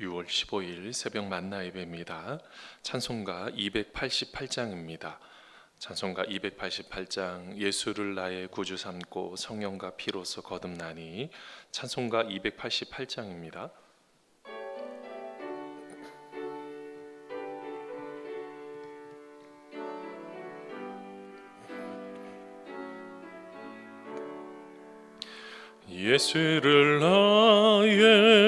6월 15일 새벽 만나 예배입니다. 찬송가 288장입니다. 찬송가 288장 예수를 나의 구주 삼고 성령과 피로서 거듭나니 찬송가 288장입니다. 예수를 나의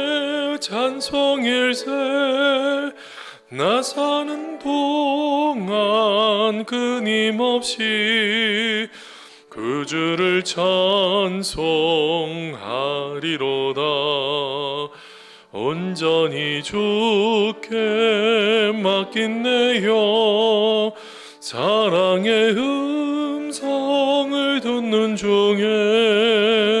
찬송일세 나 사는 동안 끊임없이 그 주를 찬송하리로다. 온전히 주께 맡긴 내여 사랑의 음성을 듣는 중에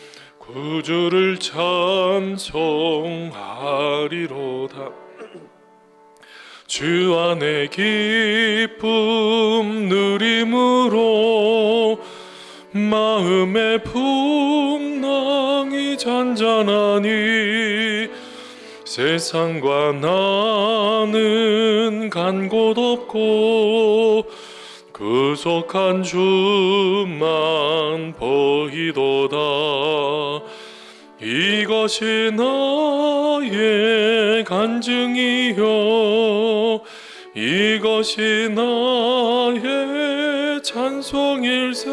구주를 찬송하리로다. 주 안에 기쁨 누림으로 마음의 풍랑이 잔잔하니 세상과 나는 간 곳 없고 구속한 주만 보이도다. 이것이 나의 간증이요. 이것이 나의 찬송일세.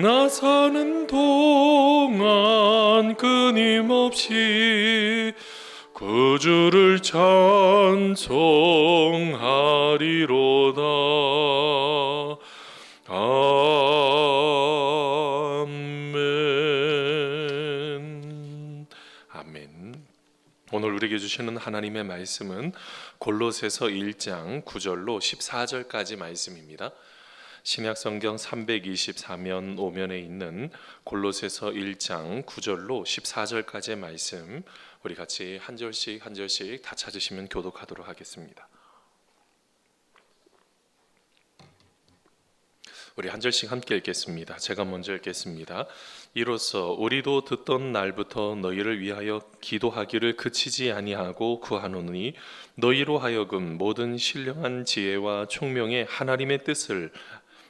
나 사는 동안 끊임없이 구주를 찬송하리로다. 아멘. 아멘. 오늘 우리에게 주시는 하나님의 말씀은 골로새서 1장 9절로 14절까지 말씀입니다. 신약 성경 324면 5면에 있는 골로새서 1장 9절로 14절까지의 말씀 우리 같이 한 절씩 한 절씩 다 찾으시면 교독하도록 하겠습니다. 우리 한 절씩 함께 읽겠습니다. 제가 먼저 읽겠습니다. 이로써 우리도 듣던 날부터 너희를 위하여 기도하기를 그치지 아니하고 구하노니 너희로 하여금 모든 신령한 지혜와 총명의 하나님의 뜻을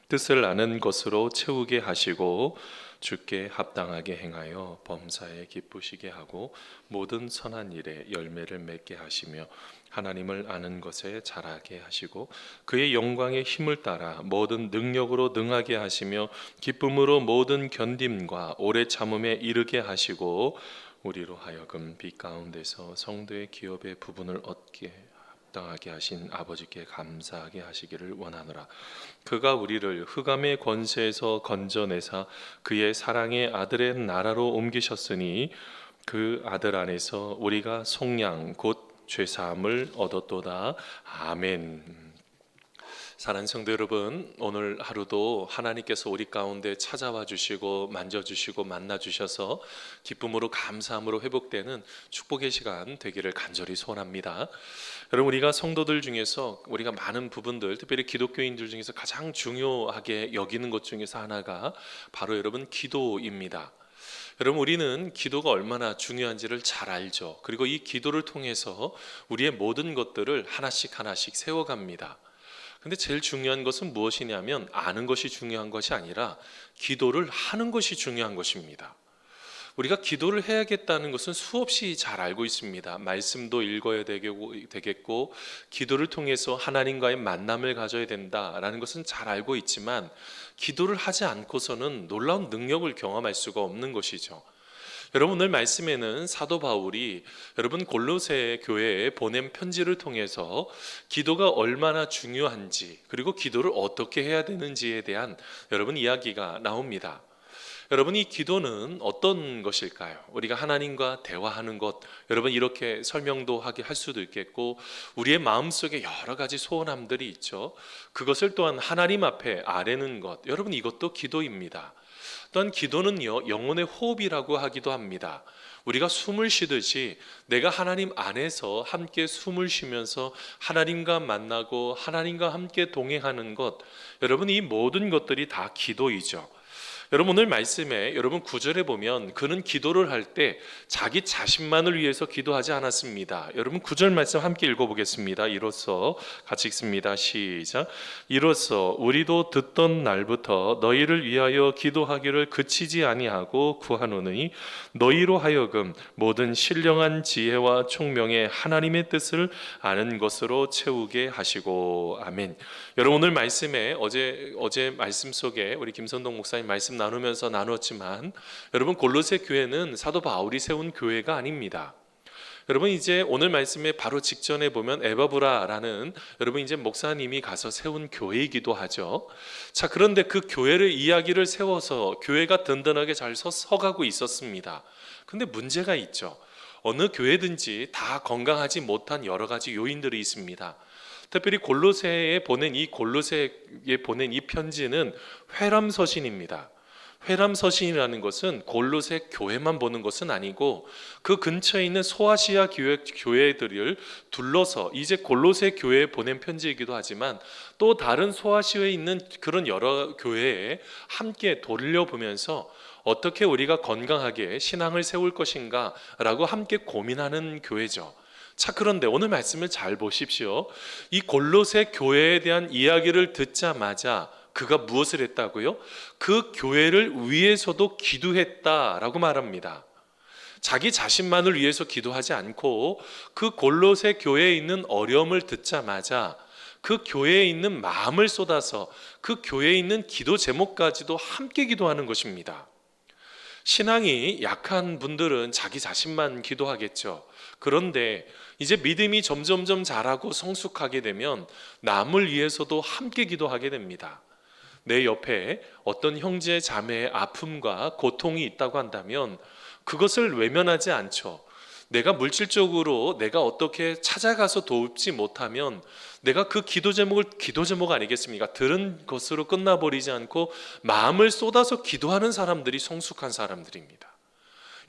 뜻을 아는 것으로 채우게 하시고 주께 합당하게 행하여 범사에 기쁘시게 하고 모든 선한 일에 열매를 맺게 하시며 하나님을 아는 것에 자라게 하시고 그의 영광의 힘을 따라 모든 능력으로 능하게 하시며 기쁨으로 모든 견딤과 오래 참음에 이르게 하시고 우리로 하여금 빛 가운데서 성도의 기업의 부분을 얻게 합당하게 하신 아버지께 감사하게 하시기를 원하노라. 그가 우리를 흑암의 권세에서 건져내사 그의 사랑의 아들의 나라로 옮기셨으니 그 아들 안에서 우리가 속량 곧 죄사함을 얻었도다. 아멘. 사랑하는 성도 여러분, 오늘 하루도 하나님께서 우리 가운데 찾아와 주시고 만져 주시고 만나 주셔서 기쁨으로 감사함으로 회복되는 축복의 시간 되기를 간절히 소원합니다. 여러분 우리가 성도들 중에서 우리가 많은 부분들, 특별히 기독교인들 중에서 가장 중요하게 여기는 것 중에서 하나가 바로 여러분 기도입니다. 여러분 우리는 기도가 얼마나 중요한지를 잘 알죠. 그리고 이 기도를 통해서 우리의 모든 것들을 하나씩 하나씩 세워갑니다. 근데 제일 중요한 것은 무엇이냐면 아는 것이 중요한 것이 아니라 기도를 하는 것이 중요한 것입니다. 우리가 기도를 해야겠다는 것은 수없이 잘 알고 있습니다. 말씀도 읽어야 되겠고, 기도를 통해서 하나님과의 만남을 가져야 된다라는 것은 잘 알고 있지만 기도를 하지 않고서는 놀라운 능력을 경험할 수가 없는 것이죠. 여러분 오늘 말씀에는 사도 바울이 여러분 골로새 교회에 보낸 편지를 통해서 기도가 얼마나 중요한지 그리고 기도를 어떻게 해야 되는지에 대한 여러분 이야기가 나옵니다. 여러분 이 기도는 어떤 것일까요? 우리가 하나님과 대화하는 것 여러분 이렇게 설명도 하게 할 수도 있겠고 우리의 마음속에 여러 가지 소원함들이 있죠. 그것을 또한 하나님 앞에 아뢰는 것 여러분 이것도 기도입니다. 또한 기도는요 영혼의 호흡이라고 하기도 합니다. 우리가 숨을 쉬듯이 내가 하나님 안에서 함께 숨을 쉬면서 하나님과 만나고 하나님과 함께 동행하는 것 여러분 이 모든 것들이 다 기도이죠. 여러분 오늘 말씀에 여러분 구절에 보면 그는 기도를 할 때 자기 자신만을 위해서 기도하지 않았습니다. 여러분 구절 말씀 함께 읽어보겠습니다. 이로써 같이 읽습니다. 시작. 이로써 우리도 듣던 날부터 너희를 위하여 기도하기를 그치지 아니하고 구하노니 너희로 하여금 모든 신령한 지혜와 총명의 하나님의 뜻을 아는 것으로 채우게 하시고 아멘. 여러분 오늘 말씀에 어제 어제 말씀 속에 우리 김선동 목사님 말씀 나누면서 나눴지만 여러분 골로새 교회는 사도 바울이 세운 교회가 아닙니다. 여러분 이제 오늘 말씀에 바로 직전에 보면 에바브라라는 여러분 이제 목사님이 가서 세운 교회이기도 하죠. 자 그런데 그 교회를 이야기를 세워서 교회가 든든하게 잘 서, 서가고 있었습니다. 근데 문제가 있죠. 어느 교회든지 다 건강하지 못한 여러 가지 요인들이 있습니다. 특별히 골로새에 보낸 이 골로새에 보낸 이 편지는 회람 서신입니다. 회람 서신이라는 것은 골로새 교회만 보는 것은 아니고 그 근처에 있는 소아시아 교회 교회들을 둘러서 이제 골로새 교회에 보낸 편지이기도 하지만 또 다른 소아시아에 있는 그런 여러 교회에 함께 돌려보면서 어떻게 우리가 건강하게 신앙을 세울 것인가라고 함께 고민하는 교회죠. 자, 그런데 오늘 말씀을 잘 보십시오. 이 골로새 교회에 대한 이야기를 듣자마자 그가 무엇을 했다고요? 그 교회를 위해서도 기도했다라고 말합니다. 자기 자신만을 위해서 기도하지 않고 그 골로새 교회에 있는 어려움을 듣자마자 그 교회에 있는 마음을 쏟아서 그 교회에 있는 기도 제목까지도 함께 기도하는 것입니다. 신앙이 약한 분들은 자기 자신만 기도하겠죠. 그런데 이제 믿음이 점점점 자라고 성숙하게 되면 남을 위해서도 함께 기도하게 됩니다. 내 옆에 어떤 형제 자매의 아픔과 고통이 있다고 한다면 그것을 외면하지 않죠. 내가 물질적으로 내가 어떻게 찾아가서 돕지 못하면 내가 그 기도 제목을 기도 제목 아니겠습니까? 들은 것으로 끝나버리지 않고 마음을 쏟아서 기도하는 사람들이 성숙한 사람들입니다.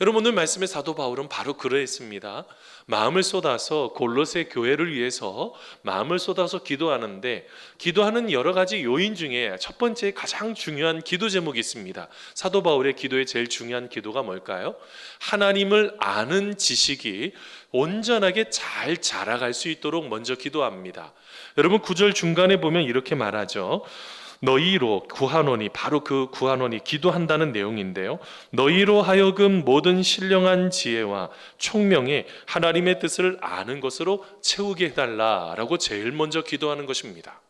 여러분 오늘 말씀의 사도 바울은 바로 그러했습니다. 마음을 쏟아서 골로새 교회를 위해서 마음을 쏟아서 기도하는데 기도하는 여러 가지 요인 중에 첫 번째 가장 중요한 기도 제목이 있습니다. 사도 바울의 기도의 제일 중요한 기도가 뭘까요? 하나님을 아는 지식이 온전하게 잘 자라갈 수 있도록 먼저 기도합니다. 여러분 구절 중간에 보면 이렇게 말하죠. 너희로 구하노니 바로 그 구하노니 기도한다는 내용인데요. 너희로 하여금 모든 신령한 지혜와 총명에 하나님의 뜻을 아는 것으로 채우게 해달라라고 제일 먼저 기도하는 것입니다.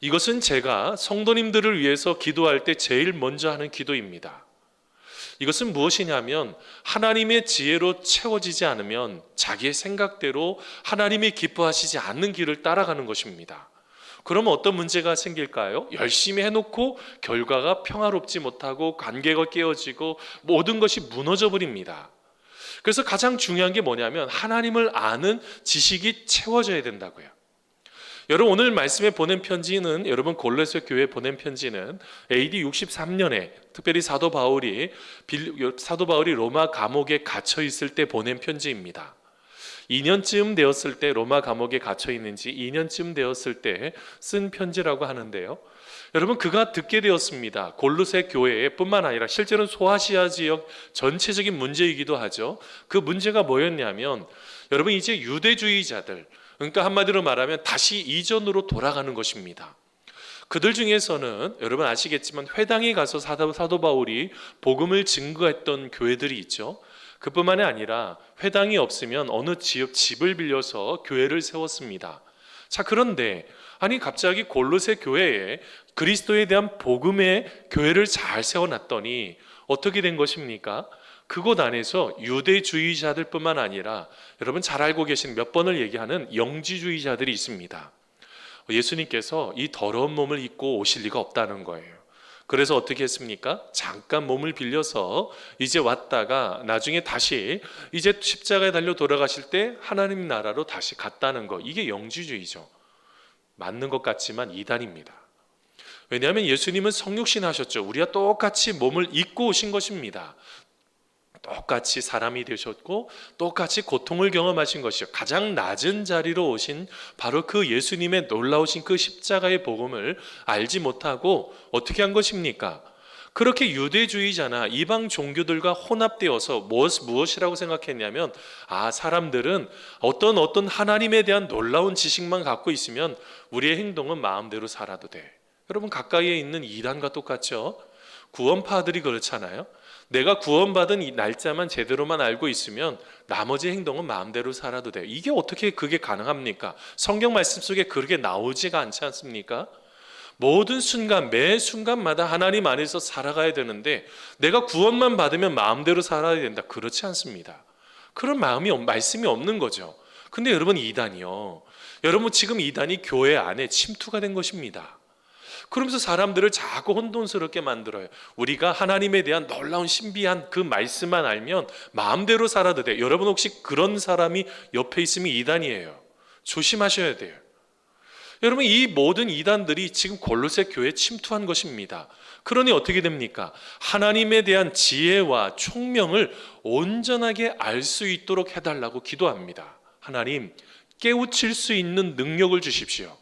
이것은 제가 성도님들을 위해서 기도할 때 제일 먼저 하는 기도입니다. 이것은 무엇이냐면 하나님의 지혜로 채워지지 않으면 자기의 생각대로 하나님이 기뻐하시지 않는 길을 따라가는 것입니다. 그러면 어떤 문제가 생길까요? 열심히 해놓고 결과가 평화롭지 못하고 관계가 깨어지고 모든 것이 무너져 버립니다. 그래서 가장 중요한 게 뭐냐면 하나님을 아는 지식이 채워져야 된다고요. 여러분 오늘 말씀에 보낸 편지는 여러분 골로새 교회 보낸 편지는 AD 63년에 특별히 사도 바울이 사도 바울이 로마 감옥에 갇혀 있을 때 보낸 편지입니다. 2년쯤 되었을 때 로마 감옥에 갇혀 있는지 2년쯤 되었을 때 쓴 편지라고 하는데요. 여러분 그가 듣게 되었습니다. 골로새 교회뿐만 아니라 실제로는 소아시아 지역 전체적인 문제이기도 하죠. 그 문제가 뭐였냐면 여러분 이제 유대주의자들 그러니까 한마디로 말하면 다시 이전으로 돌아가는 것입니다. 그들 중에서는 여러분 아시겠지만 회당에 가서 사도, 사도 바울이 복음을 증거했던 교회들이 있죠. 그뿐만이 아니라 회당이 없으면 어느 지역 집을 빌려서 교회를 세웠습니다. 자 그런데 아니 갑자기 골로새 교회에 그리스도에 대한 복음의 교회를 잘 세워놨더니 어떻게 된 것입니까? 그곳 안에서 유대주의자들뿐만 아니라 여러분 잘 알고 계신 몇 번을 얘기하는 영지주의자들이 있습니다. 예수님께서 이 더러운 몸을 입고 오실 리가 없다는 거예요. 그래서 어떻게 했습니까? 잠깐 몸을 빌려서 이제 왔다가 나중에 다시 이제 십자가에 달려 돌아가실 때 하나님 나라로 다시 갔다는 거. 이게 영지주의죠. 맞는 것 같지만 이단입니다. 왜냐하면 예수님은 성육신 하셨죠. 우리와 똑같이 몸을 입고 오신 것입니다. 똑같이 사람이 되셨고 똑같이 고통을 경험하신 것이요. 가장 낮은 자리로 오신 바로 그 예수님의 놀라우신 그 십자가의 복음을 알지 못하고 어떻게 한 것입니까? 그렇게 유대주의자나 이방 종교들과 혼합되어서 무엇, 무엇이라고 생각했냐면 아 사람들은 어떤 어떤 하나님에 대한 놀라운 지식만 갖고 있으면 우리의 행동은 마음대로 살아도 돼. 여러분 가까이에 있는 이단과 똑같죠? 구원파들이 그렇잖아요. 내가 구원받은 이 날짜만 제대로만 알고 있으면 나머지 행동은 마음대로 살아도 돼요. 이게 어떻게 그게 가능합니까? 성경 말씀 속에 그렇게 나오지가 않지 않습니까? 모든 순간 매 순간마다 하나님 안에서 살아가야 되는데 내가 구원만 받으면 마음대로 살아야 된다. 그렇지 않습니다. 그런 마음이 없- 말씀이 없는 거죠. 근데 여러분 이단이요. 여러분 지금 이단이 교회 안에 침투가 된 것입니다. 그러면서 사람들을 자꾸 혼돈스럽게 만들어요. 우리가 하나님에 대한 놀라운 신비한 그 말씀만 알면 마음대로 살아도 돼. 여러분 혹시 그런 사람이 옆에 있으면 이단이에요. 조심하셔야 돼요. 여러분 이 모든 이단들이 지금 골로새 교회에 침투한 것입니다. 그러니 어떻게 됩니까? 하나님에 대한 지혜와 총명을 온전하게 알 수 있도록 해달라고 기도합니다. 하나님 깨우칠 수 있는 능력을 주십시오.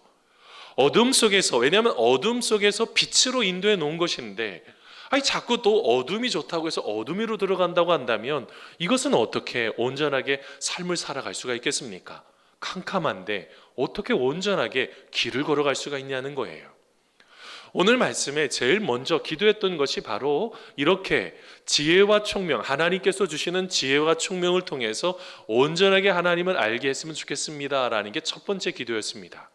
어둠 속에서 왜냐하면 어둠 속에서 빛으로 인도해 놓은 것인데 아니 자꾸 또 어둠이 좋다고 해서 어둠으로 들어간다고 한다면 이것은 어떻게 온전하게 삶을 살아갈 수가 있겠습니까? 캄캄한데 어떻게 온전하게 길을 걸어갈 수가 있냐는 거예요. 오늘 말씀에 제일 먼저 기도했던 것이 바로 이렇게 지혜와 총명, 하나님께서 주시는 지혜와 총명을 통해서 온전하게 하나님을 알게 했으면 좋겠습니다라는 게 첫 번째 기도였습니다.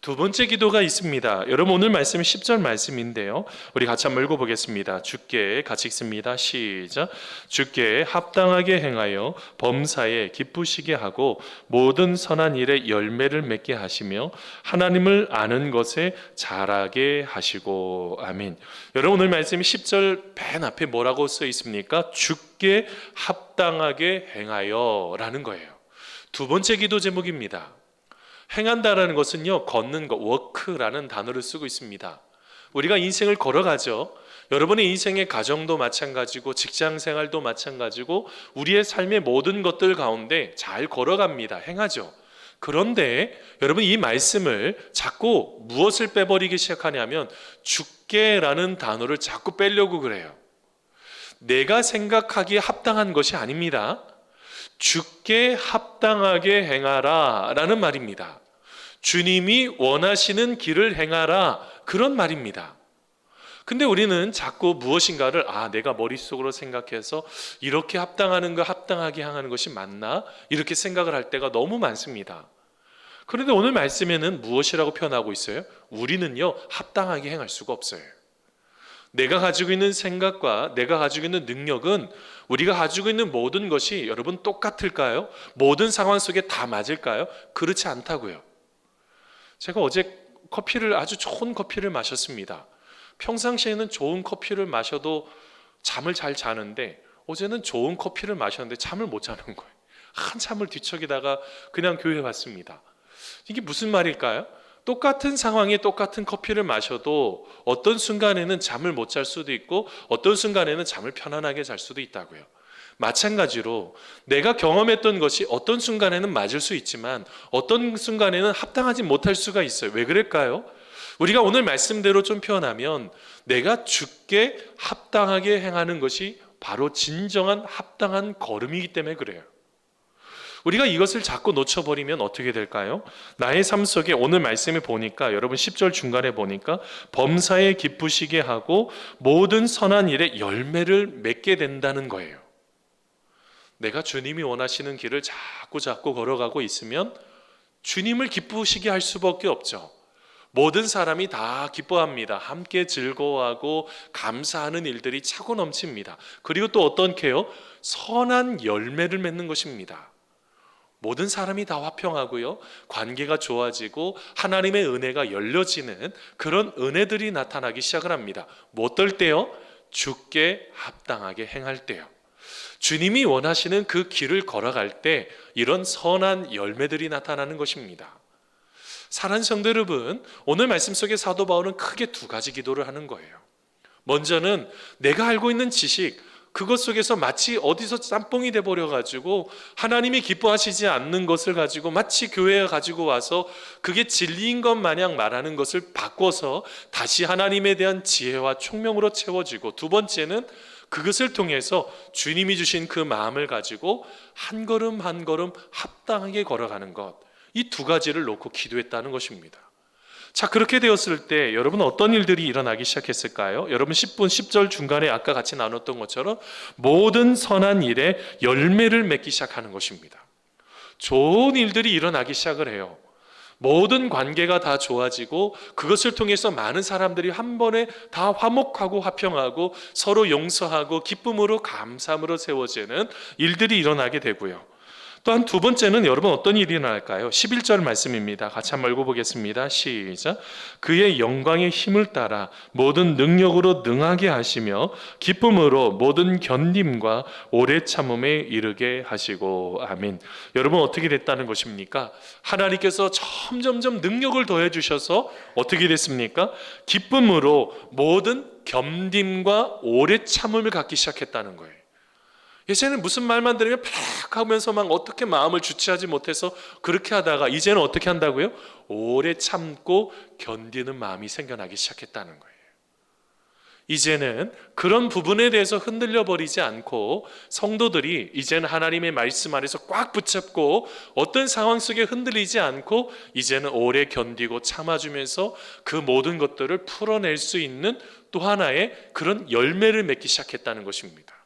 두 번째 기도가 있습니다. 여러분 오늘 말씀은 10절 말씀인데요. 우리 같이 한번 읽어보겠습니다. 주께 같이 읽습니다. 시작. 주께 합당하게 행하여 범사에 기쁘시게 하고 모든 선한 일에 열매를 맺게 하시며 하나님을 아는 것에 잘하게 하시고 아멘. 여러분 오늘 말씀이 10절 맨 앞에 뭐라고 써 있습니까? 주께 합당하게 행하여라는 거예요. 두 번째 기도 제목입니다. 행한다라는 것은요 걷는 것 워크라는 단어를 쓰고 있습니다. 우리가 인생을 걸어가죠. 여러분의 인생의 가정도 마찬가지고 직장 생활도 마찬가지고 우리의 삶의 모든 것들 가운데 잘 걸어갑니다. 행하죠. 그런데 여러분 이 말씀을 자꾸 무엇을 빼버리기 시작하냐면 죽게라는 단어를 자꾸 빼려고 그래요. 내가 생각하기에 합당한 것이 아닙니다. 죽게 합당하게 행하라 라는 말입니다. 주님이 원하시는 길을 행하라 그런 말입니다. 근데 우리는 자꾸 무엇인가를 아 내가 머릿속으로 생각해서 이렇게 합당하는 거 합당하게 향하는 것이 맞나 이렇게 생각을 할 때가 너무 많습니다. 그런데 오늘 말씀에는 무엇이라고 표현하고 있어요? 우리는요 합당하게 행할 수가 없어요. 내가 가지고 있는 생각과 내가 가지고 있는 능력은 우리가 가지고 있는 모든 것이 여러분 똑같을까요? 모든 상황 속에 다 맞을까요? 그렇지 않다고요. 제가 어제 커피를 아주 좋은 커피를 마셨습니다. 평상시에는 좋은 커피를 마셔도 잠을 잘 자는데 어제는 좋은 커피를 마셨는데 잠을 못 자는 거예요. 한참을 뒤척이다가 그냥 교회 왔습니다. 이게 무슨 말일까요? 똑같은 상황에 똑같은 커피를 마셔도 어떤 순간에는 잠을 못 잘 수도 있고 어떤 순간에는 잠을 편안하게 잘 수도 있다고요. 마찬가지로 내가 경험했던 것이 어떤 순간에는 맞을 수 있지만 어떤 순간에는 합당하지 못할 수가 있어요. 왜 그럴까요? 우리가 오늘 말씀대로 좀 표현하면 내가 죽게 합당하게 행하는 것이 바로 진정한 합당한 걸음이기 때문에 그래요. 우리가 이것을 자꾸 놓쳐버리면 어떻게 될까요? 나의 삶 속에 오늘 말씀을 보니까 여러분 10절 중간에 보니까 범사에 기쁘시게 하고 모든 선한 일에 열매를 맺게 된다는 거예요. 내가 주님이 원하시는 길을 자꾸 자꾸 걸어가고 있으면 주님을 기쁘시게 할 수밖에 없죠. 모든 사람이 다 기뻐합니다. 함께 즐거워하고 감사하는 일들이 차고 넘칩니다. 그리고 또 어떤 게요? 선한 열매를 맺는 것입니다. 모든 사람이 다 화평하고요. 관계가 좋아지고 하나님의 은혜가 열려지는 그런 은혜들이 나타나기 시작을 합니다. 뭐 어떨 때요? 주께 합당하게 행할 때요. 주님이 원하시는 그 길을 걸어갈 때 이런 선한 열매들이 나타나는 것입니다. 사랑하는 성도 여러분, 오늘 말씀 속에 사도 바울은 크게 두 가지 기도를 하는 거예요. 먼저는 내가 알고 있는 지식, 그것 속에서 마치 어디서 짬뽕이 돼 버려 가지고 하나님이 기뻐하시지 않는 것을 가지고 마치 교회에 가지고 와서 그게 진리인 것 마냥 말하는 것을 바꿔서 다시 하나님에 대한 지혜와 총명으로 채워지고 두 번째는 그것을 통해서 주님이 주신 그 마음을 가지고 한 걸음 한 걸음 합당하게 걸어가는 것. 이 두 가지를 놓고 기도했다는 것입니다. 자, 그렇게 되었을 때 여러분 어떤 일들이 일어나기 시작했을까요? 여러분 10분 10절 중간에 아까 같이 나눴던 것처럼 모든 선한 일에 열매를 맺기 시작하는 것입니다. 좋은 일들이 일어나기 시작을 해요. 모든 관계가 다 좋아지고 그것을 통해서 많은 사람들이 한 번에 다 화목하고 화평하고 서로 용서하고 기쁨으로 감사함으로 세워지는 일들이 일어나게 되고요. 또한 두 번째는 여러분 어떤 일이 일어날까요? 11절 말씀입니다. 같이 한번 읽어보겠습니다. 시작. 그의 영광의 힘을 따라 모든 능력으로 능하게 하시며 기쁨으로 모든 견딤과 오래 참음에 이르게 하시고 아멘. 여러분 어떻게 됐다는 것입니까? 하나님께서 점점점 능력을 더해 주셔서 어떻게 됐습니까? 기쁨으로 모든 겸딤과 오래 참음을 갖기 시작했다는 거예요. 예전에는 무슨 말만 들으면 팍 하면서 막 어떻게 마음을 주체하지 못해서 그렇게 하다가 이제는 어떻게 한다고요? 오래 참고 견디는 마음이 생겨나기 시작했다는 거예요. 이제는 그런 부분에 대해서 흔들려 버리지 않고 성도들이 이제는 하나님의 말씀 안에서 꽉 붙잡고 어떤 상황 속에 흔들리지 않고 이제는 오래 견디고 참아주면서 그 모든 것들을 풀어낼 수 있는 또 하나의 그런 열매를 맺기 시작했다는 것입니다.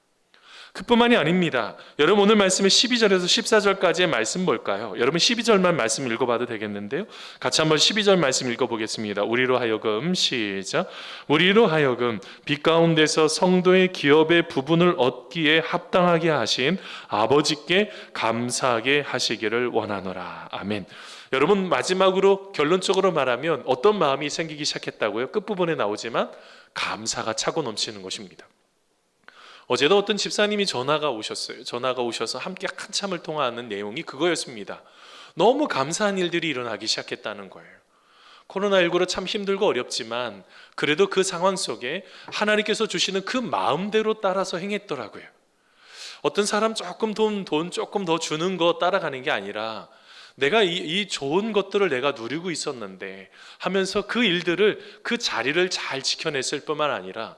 그뿐만이 아닙니다. 여러분 오늘 말씀의 12절에서 14절까지의 말씀 볼까요? 여러분 12절만 말씀 읽어봐도 되겠는데요. 같이 한번 12절 말씀 읽어보겠습니다. 우리로 하여금 시작. 우리로 하여금 빛 가운데서 성도의 기업의 부분을 얻기에 합당하게 하신 아버지께 감사하게 하시기를 원하노라. 아멘. 여러분 마지막으로 결론적으로 말하면 어떤 마음이 생기기 시작했다고요? 끝부분에 나오지만 감사가 차고 넘치는 것입니다. 어제도 어떤 집사님이 전화가 오셨어요. 전화가 오셔서 함께 한참을 통화하는 내용이 그거였습니다. 너무 감사한 일들이 일어나기 시작했다는 거예요. 코로나19로 참 힘들고 어렵지만 그래도 그 상황 속에 하나님께서 주시는 그 마음대로 따라서 행했더라고요. 어떤 사람 조금 돈, 돈 조금 더 주는 거 따라가는 게 아니라 내가 이, 이 좋은 것들을 내가 누리고 있었는데 하면서 그 일들을 그 자리를 잘 지켜냈을 뿐만 아니라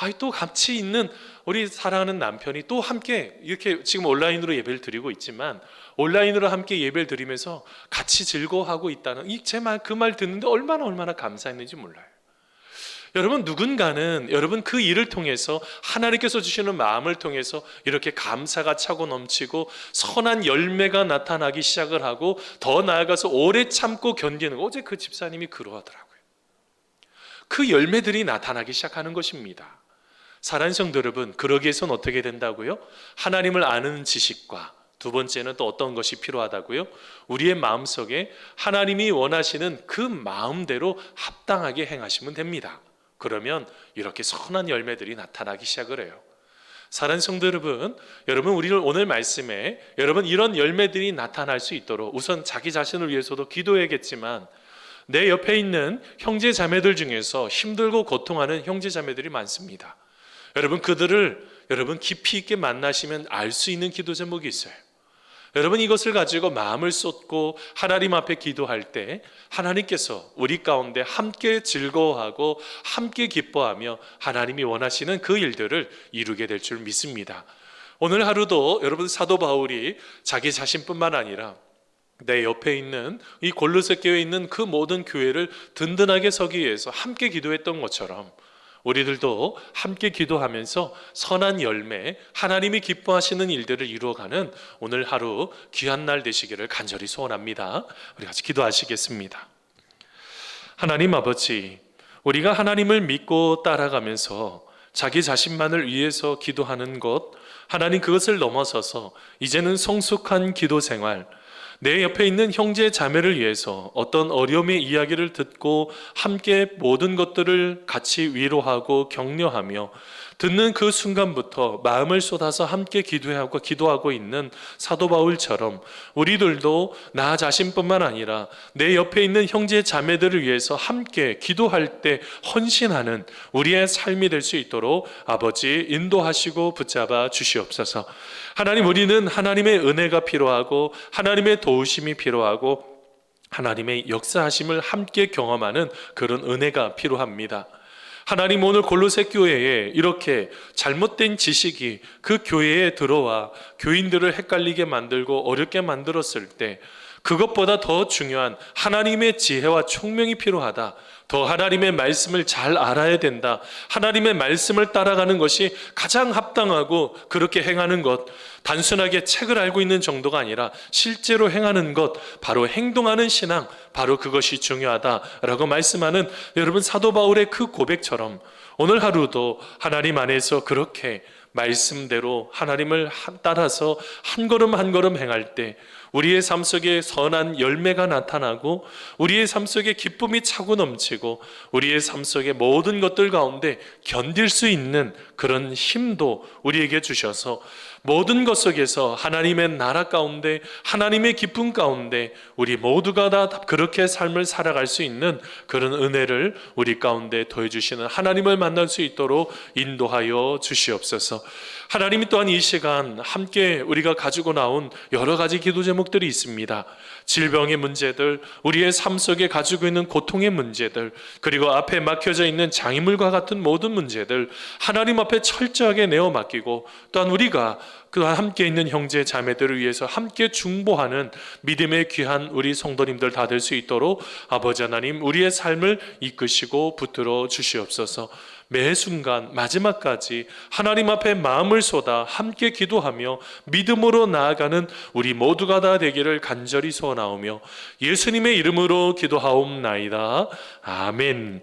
아, 또 같이 있는 우리 사랑하는 남편이 또 함께 이렇게 지금 온라인으로 예배를 드리고 있지만 온라인으로 함께 예배를 드리면서 같이 즐거워하고 있다는 이 제 말 그 말 듣는데 얼마나 얼마나 감사했는지 몰라요. 여러분 누군가는 여러분 그 일을 통해서 하나님께서 주시는 마음을 통해서 이렇게 감사가 차고 넘치고 선한 열매가 나타나기 시작을 하고 더 나아가서 오래 참고 견디는 거. 어제 그 집사님이 그러하더라고요. 그 열매들이 나타나기 시작하는 것입니다. 성도 여러분, 그러기 위해서는 어떻게 된다고요? 하나님을 아는 지식과 두 번째는 또 어떤 것이 필요하다고요? 우리의 마음속에 하나님이 원하시는 그 마음대로 합당하게 행하시면 됩니다. 그러면 이렇게 선한 열매들이 나타나기 시작을 해요. 사랑하는 성도 여러분, 여러분 우리를 오늘 말씀에 여러분 이런 열매들이 나타날 수 있도록 우선 자기 자신을 위해서도 기도해야겠지만 내 옆에 있는 형제 자매들 중에서 힘들고 고통하는 형제 자매들이 많습니다. 여러분 그들을 여러분 깊이 있게 만나시면 알 수 있는 기도 제목이 있어요. 여러분 이것을 가지고 마음을 쏟고 하나님 앞에 기도할 때 하나님께서 우리 가운데 함께 즐거워하고 함께 기뻐하며 하나님이 원하시는 그 일들을 이루게 될 줄 믿습니다. 오늘 하루도 여러분 사도 바울이 자기 자신뿐만 아니라 내 옆에 있는 이 골로새 교회에 있는 그 모든 교회를 든든하게 서기 위해서 함께 기도했던 것처럼 우리들도 함께 기도하면서 선한 열매, 하나님이 기뻐하시는 일들을 이루어가는 오늘 하루 귀한 날 되시기를 간절히 소원합니다. 우리 같이 기도하시겠습니다. 하나님 아버지, 우리가 하나님을 믿고 따라가면서 자기 자신만을 위해서 기도하는 것, 하나님 그것을 넘어서서 이제는 성숙한 기도 생활, 내 옆에 있는 형제 자매를 위해서 어떤 어려움의 이야기를 듣고 함께 모든 것들을 같이 위로하고 격려하며 듣는 그 순간부터 마음을 쏟아서 함께 기도하고 기도하고 있는 사도 바울처럼 우리들도 나 자신뿐만 아니라 내 옆에 있는 형제 자매들을 위해서 함께 기도할 때 헌신하는 우리의 삶이 될 수 있도록 아버지 인도하시고 붙잡아 주시옵소서. 하나님 우리는 하나님의 은혜가 필요하고 하나님의 도우심이 필요하고 하나님의 역사하심을 함께 경험하는 그런 은혜가 필요합니다. 하나님 오늘 골로새 교회에 이렇게 잘못된 지식이 그 교회에 들어와 교인들을 헷갈리게 만들고 어렵게 만들었을 때 그것보다 더 중요한 하나님의 지혜와 총명이 필요하다. 더 하나님의 말씀을 잘 알아야 된다. 하나님의 말씀을 따라가는 것이 가장 합당하고 그렇게 행하는 것. 단순하게 책을 알고 있는 정도가 아니라 실제로 행하는 것, 바로 행동하는 신앙, 바로 그것이 중요하다라고 말씀하는 여러분 사도 바울의 그 고백처럼 오늘 하루도 하나님 안에서 그렇게 말씀대로 하나님을 한- 따라서 한 걸음 한 걸음 행할 때 우리의 삶 속에 선한 열매가 나타나고 우리의 삶 속에 기쁨이 차고 넘치고 우리의 삶 속에 모든 것들 가운데 견딜 수 있는 그런 힘도 우리에게 주셔서 모든 것 속에서 하나님의 나라 가운데 하나님의 기쁨 가운데 우리 모두가 다 그렇게 삶을 살아갈 수 있는 그런 은혜를 우리 가운데 더해 주시는 하나님을 만날 수 있도록 인도하여 주시옵소서. 하나님이 또한 이 시간 함께 우리가 가지고 나온 여러 가지 기도 제목 들이 있습니다. 질병의 문제들, 우리의 삶 속에 가지고 있는 고통의 문제들, 그리고 앞에 막혀져 있는 장애물과 같은 모든 문제들 하나님 앞에 철저하게 내어 맡기고 또한 우리가 그와 함께 있는 형제 자매들을 위해서 함께 중보하는 믿음의 귀한 우리 성도님들 다 될 수 있도록 아버지 하나님 우리의 삶을 이끄시고 붙들어 주시옵소서. 매 순간 마지막까지 하나님 앞에 마음을 쏟아 함께 기도하며 믿음으로 나아가는 우리 모두가 다 되기를 간절히 소원 하오며 예수님의 이름으로 기도하옵나이다. 아멘.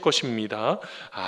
것입니다.